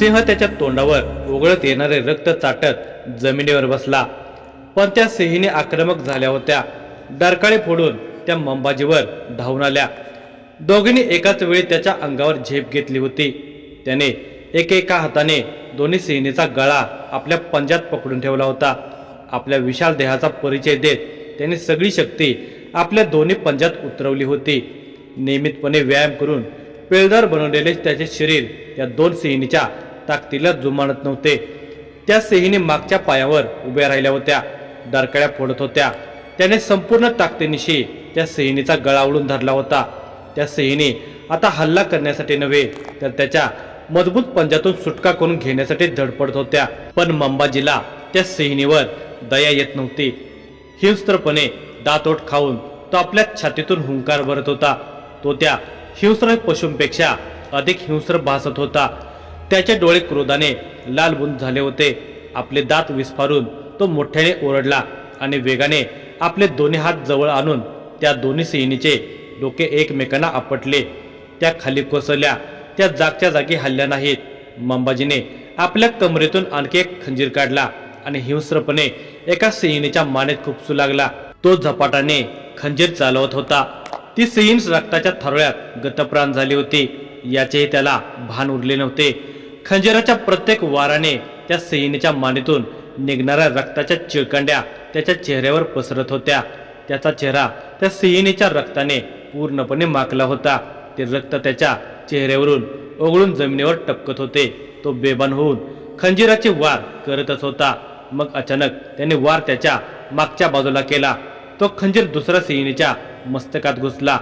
सिंह त्याच्या तोंडावर उघडत येणारे रक्त चाटत जमिनीवर बसला. पण त्या सिंहीने आक्रमक झाल्या होत्या. डरकाळे फोडून त्या मंबाजीवर धावून आल्या. दोघींनी एकाच वेळी त्याच्या अंगावर झेप घेतली होती. त्याने एकेका हाताने दोन्ही सिंहिणीचा गळा आपल्या पंजात पकडून ठेवला होता. आपल्या विशाल देहाचा परिचय देत त्याने सगळी शक्ती आपल्या दोन्ही पंजात उतरवली होती. नियमितपणे व्यायाम करून पेळदार बनवलेले त्याचे शरीर या दोन सिंहिणीच्या ताकदीला जुमानत नव्हते. त्या सेहीने मागच्या पायावर उभ्या राहिल्या होत्या. डरकळ्या फोडत होत्या. त्याने संपूर्ण ताकदीनिशी त्या सेहिनीचा गळा उडून धरला होता. त्या सेहीने आता हल्ला करण्यासाठी नव्हे तर त्याच्या मजबूत पंजातून सुटका करून घेण्यासाठी धडपडत होत्या. पण मंबाजीला त्या सेहिनीवर दया येत नव्हती. हिंस्त्रपणे दातोट खाऊन तो आपल्या छातीतून हुंकार भरत होता. तो त्या हिंस्र पशूंपेक्षा अधिक हिंस्र भासत होता. त्याचे डोळे क्रोधाने लालबुंद झाले होते. आपले दात विस्फारून तो मोठ्याने ओरडला आणि वेगाने आपले दोन्ही हात जवळ आणून त्या दोन्ही सिंहिणीचे डोके एकमेकांना आपटले. त्या खाली कोसळल्या. त्या जागच्या जागी हल्ल्या नाहीत. मंबाजीने आपल्या कमरेतून आणखी एक खंजीर काढला आणि हिंस्रपणे एका सिंहिणीच्या मानेत खुपसू लागला. तो झपाटाने खंजीर चालवत होता. ती सिंहीण रक्ताच्या थरोळ्यात गतप्राण झाली होती. याचेही त्याला भान उरले नव्हते. खंजिराच्या प्रत्येक वाराने त्या सिंहिणीच्या मानेतून निघणाऱ्या रक्ताच्या चिळकंड्या त्याच्या चेहऱ्यावर पसरत होत्या. त्याचा चेहरा त्या सिंहिणीच्या रक्ताने पूर्णपणे माखला होता. ते रक्त त्याच्या चेहऱ्यावरून ओघळून जमिनीवर टपकत होते. तो बेभान होऊन खंजिराचे वार करतच होता. मग अचानक त्याने वार त्याच्या मागच्या बाजूला केला. तो खंजीर दुसऱ्या सिहिणीच्या मस्तकात घुसला.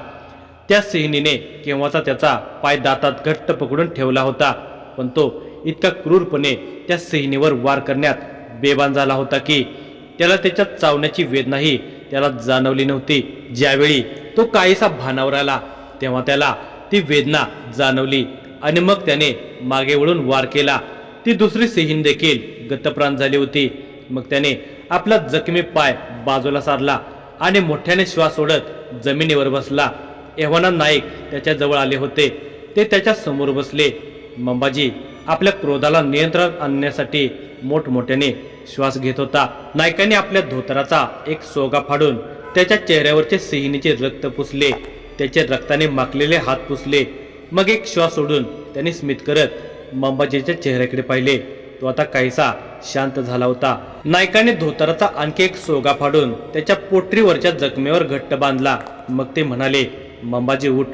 त्या सिहिणीने केव्हाचा त्याचा पाय दातात घट्ट पकडून ठेवला होता. पण तो इतका क्रूरपणे त्या सिंहिणीवर वार करण्यात बेबान झाला होता की त्याला त्याच्या चावण्याची वेदनाही त्याला जाणवली नव्हती. ज्यावेळी तो काहीसा भानावर आला तेव्हा त्याला ती वेदना जाणवली आणि मग त्याने मागे वळून वार केला. ती दुसरी सिंहीण देखील गतप्राण झाली होती. मग त्याने आपला जखमी पाय बाजूला सारला आणि मोठ्याने श्वास सोडत जमिनीवर बसला. एव्हाना नाईक त्याच्याजवळ आले होते. ते त्याच्यासमोर बसले. मंबाजी आपल्या क्रोधाला नियंत्रण आणण्यासाठी मोठमोठ्याने श्वास घेत होता. नायकाने आपल्या धोतराचा एक सोगा फाडून त्याच्या चेहऱ्यावरचे सिहिणीचे रक्त पुसले. त्याचे रक्ताने माखलेले हात पुसले. मग एक श्वास सोडून त्याने स्मित करत मंबाजीच्या चेहऱ्याकडे पाहिले. तो आता काहीसा शांत झाला होता. नायकाने धोतराचा आणखी एक सोगा फाडून त्याच्या पोटरीवरच्या जखमेवर घट्ट बांधला. मग ते म्हणाले मंबाजी उठ.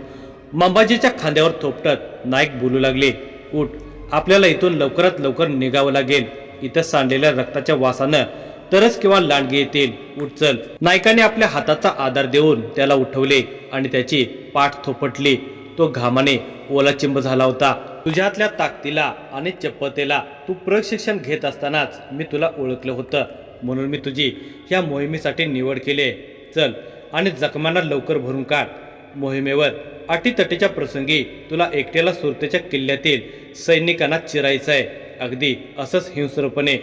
मंबाजीच्या खांद्यावर थोपटत नाईक बोलू लागले उठ आपल्याला इथून लवकरात लवकर निघावं लागेल. इथं सांडलेल्या रक्ताच्या वासानं तरच किंवा लांडगे येतील. उठ चल. नायकाने आपल्या हाताचा आधार देऊन त्याला उठवले आणि त्याची पाठ थोपटली. तो घामाने ओलाचिंब झाला होता. तुझ्यातल्या ताकदीला आणि चपतेला तू प्रशिक्षण घेत असतानाच मी तुला ओळखलं होतं. म्हणून मी तुझी ह्या मोहिमेसाठी निवड केली. चल आणि जखमांना लवकर भरून काढ. मोहिमेवर अटीतटीच्या प्रसंगी तुला एकट्याला सुरतेच्या किल्ल्यातील सैनिकांना चिरायचं आहे अगदी असंच हिंस्रपणे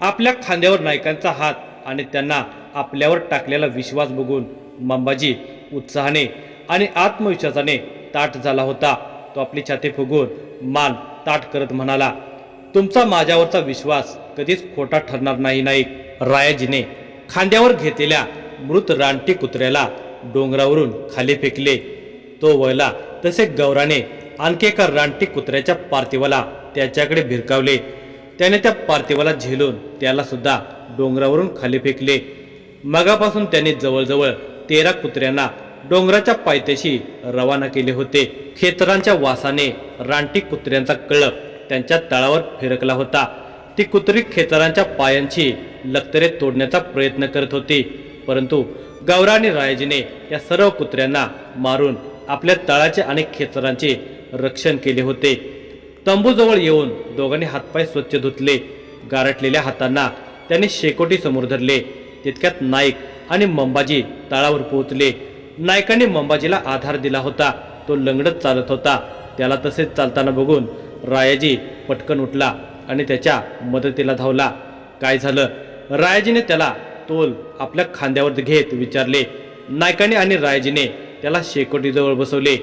आपल्या खांद्यावर नायकांचा हात आणि त्यांना आपल्यावर टाकलेला विश्वास बघून मंबाजी उत्साहाने आणि आत्मविश्वासाने ताट झाला होता. तो आपली छाती फुगून मान ताट करत म्हणाला तुमचा माझ्यावरचा विश्वास कधीच खोटा ठरणार नाही नाईक. रायाजीने खांद्यावर घेतलेल्या मृत रानटी कुत्र्याला डोंगरावरून खाली फेकले. तो वळला. तसे गौराने आणखी एका रानटी कुत्र्याच्या पार्थिवाला त्याच्याकडे भिरकावले. त्याने त्या पार्थिवाला झेलून त्याला सुद्धा डोंगरावरून खाली फेकले. मगापासून त्याने जवळजवळ तेरा कुत्र्यांना डोंगराच्या पायथ्याशी रवाना केले होते. खेतरांच्या वासाने रानटी कुत्र्यांचा कळप त्यांच्या तळावर फिरकला होता. ती कुत्री खेतरांच्या पायांची लक्तरे तोडण्याचा प्रयत्न करत होती. परंतु गौरा आणि रायजीने या सर्व कुत्र्यांना मारून आपल्या तळाचे अनेक खेचरांचे रक्षण केले होते. तंबूजवळ येऊन दोघांनी हातपाय स्वच्छ धुतले. गारटलेल्या हातांना त्यांनी शेकोटी समोर धरले. तितक्यात नाईक आणि मंबाजी तळावर पोहोचले. नायकाने मंबाजीला आधार दिला होता. तो लंगडत चालत होता. त्याला तसेच चालताना बघून रायाजी पटकन उठला आणि त्याच्या मदतीला धावला. काय झालं? रायाजीने त्याला तोल आपल्या खांद्यावर घेत विचारले. नायकाने आणि रायजीने त्याला शेकोटीजवळ बसवले.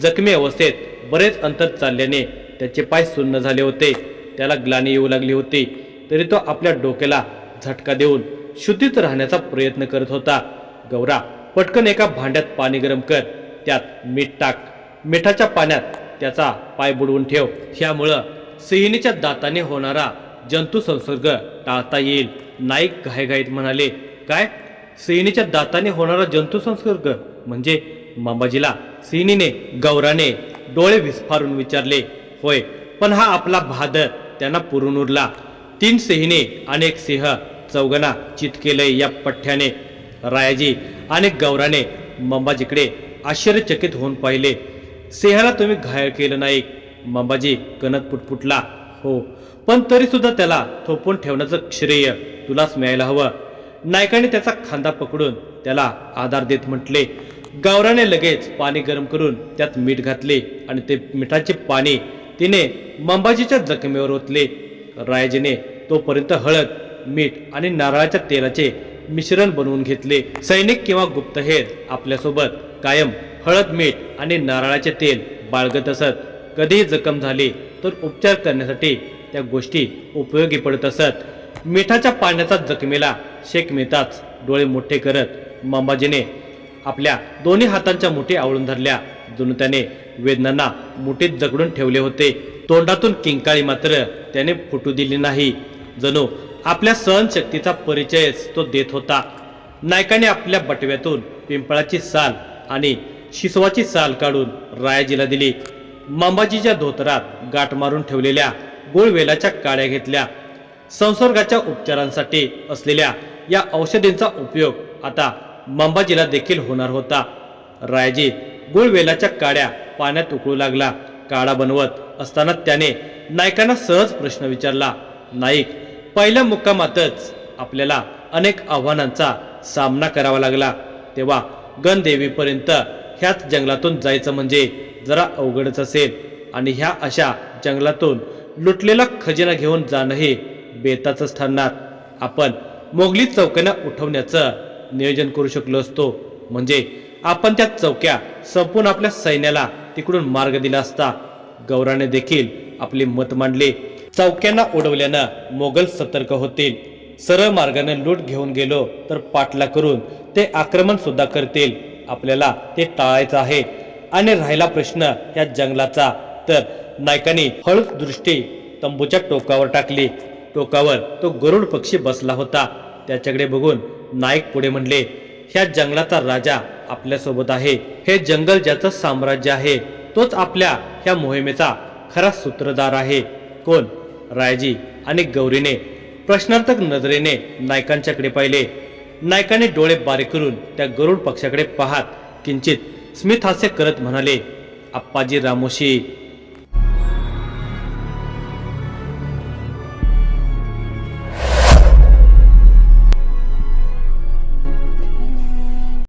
जखमी अवस्थेत बरेच अंतर चालल्याने त्याचे पाय सुन्न झाले होते. त्याला ग्लानी येऊ लागली होती. तरी तो आपल्या डोक्याला झटका देऊन शुद्धीत राहण्याचा प्रयत्न करत होता. गौरा पटकन एका भांड्यात पाणी गरम कर. त्यात मीठ टाक. मिठाच्या पाण्यात त्याचा पाय बुडवून ठेव. ह्यामुळं सिहिणीच्या दाताने होणारा जंतू संसर्ग टाळता येईल. नाईक घाईघाईत म्हणाले काय? सिहिणीच्या दाताने होणारा जंतू संसर्ग? म्हणजे मामाजीला सिनीने गौराने डोळे विस्फारून विचारले होय पण हा आपला भादर. त्यांना पुरून उरला. तीन सिंहने आणि एक सिंह चौघांना चित या पठ्ठ्याने. रायाजी आणि गौराने मंबाजीकडे आश्चर्यचकित होऊन पाहिले. सिंहाला तुम्ही घायल केलं नाही. मंबाजी कणत पुटपुटला. हो पण तरी सुद्धा त्याला थोपून ठेवण्याचं श्रेय तुलाच मिळायला हवं. नायकाने त्याचा खांदा पकडून त्याला आधार देत म्हटले गावराने लगेच पाणी गरम करून त्यात मीठ घातले आणि ते मिठाचे पाणी तिने मंबाजीच्या जखमेवर ओतले. रायजीने तोपर्यंत हळद मीठ आणि नारळाच्या तेलाचे मिश्रण बनवून घेतले. सैनिक किंवा गुप्तहेर आपल्यासोबत कायम हळद मीठ आणि नारळाचे तेल बाळगत असत. कधीही जखम झाली तर उपचार करण्यासाठी त्या गोष्टी उपयोगी पडत असत. मिठाच्या पाण्याचा जखमेला शेक मिळताच डोळे मोठे करत मंबाजीने आपल्या दोन्ही हातांच्या मुठी आवळून धरल्या. जणू त्याने वेदनांना मुठीत जगडून ठेवले होते. तोंडातून किंकाळी मात्र त्याने फुटू दिली नाही. जणू आपल्या सहनशक्तीचा परिचयच तो देत होता. नायकाने आपल्या बटव्यातून पिंपळाची साल आणि शिसवाची साल काढून रायाजीला दिली. मांबाजीच्या धोतरात गाठ मारून ठेवलेल्या गोळवेलाच्या काड्या घेतल्या. संसर्गाच्या उपचारांसाठी असलेल्या या औषधींचा उपयोग आता मंबाजीला देखील होणार होता. रायजी गुळवेलाच्या काड्या पाण्यात उकळू लागला. काढा बनवत असताना त्याने नायकांना सहज प्रश्न विचारला नाईक पहिल्या मुक्कामातच आपल्याला अनेक आव्हानांचा सामना करावा लागला. तेव्हा गणदेवीपर्यंत ह्याच जंगलातून जायचं म्हणजे जरा अवघडच असेल आणि ह्या अशा जंगलातून लुटलेला खजिना घेऊन जाणंही बेताचंच ठरणार. आपण मोगली चौक्यांना उठवण्याचं नियोजन करू शकलो असतो. म्हणजे आपण त्या चौक्या संपून आपल्या सैन्याला तिकडून मार्ग दिला असता. गौराने देखील आपले मत मांडले. चौक्यांना उडवल्यानं मोगल सतर्क होतील. सरळ मार्गाने लूट घेऊन गेलो तर पाठला करून ते आक्रमण सुद्धा करतील. आपल्याला ते टाळायचं आहे. आणि राहिला प्रश्न या जंगलाचा. तर नायकाने हळूच दृष्टी तंबूच्या टोकावर टाकली. टोकावर तो गरुड पक्षी बसला होता. त्याच्याकडे बघून नाईक पुढे म्हणले ह्या जंगलाचा राजा आपल्यासोबत आहे. हे जंगल ज्याचं साम्राज्य आहे तोच आपल्या ह्या मोहिमेचा खरा सूत्रधार आहे. कोण? रायजी आणि गौरीने प्रश्नार्थक नजरेने नायकांच्याकडे पाहिले. नायकाने डोळे बारीक करून त्या गरुड पक्षाकडे पाहत. किंचित स्मितहास्य करत म्हणाले आप्पाजी रामोशी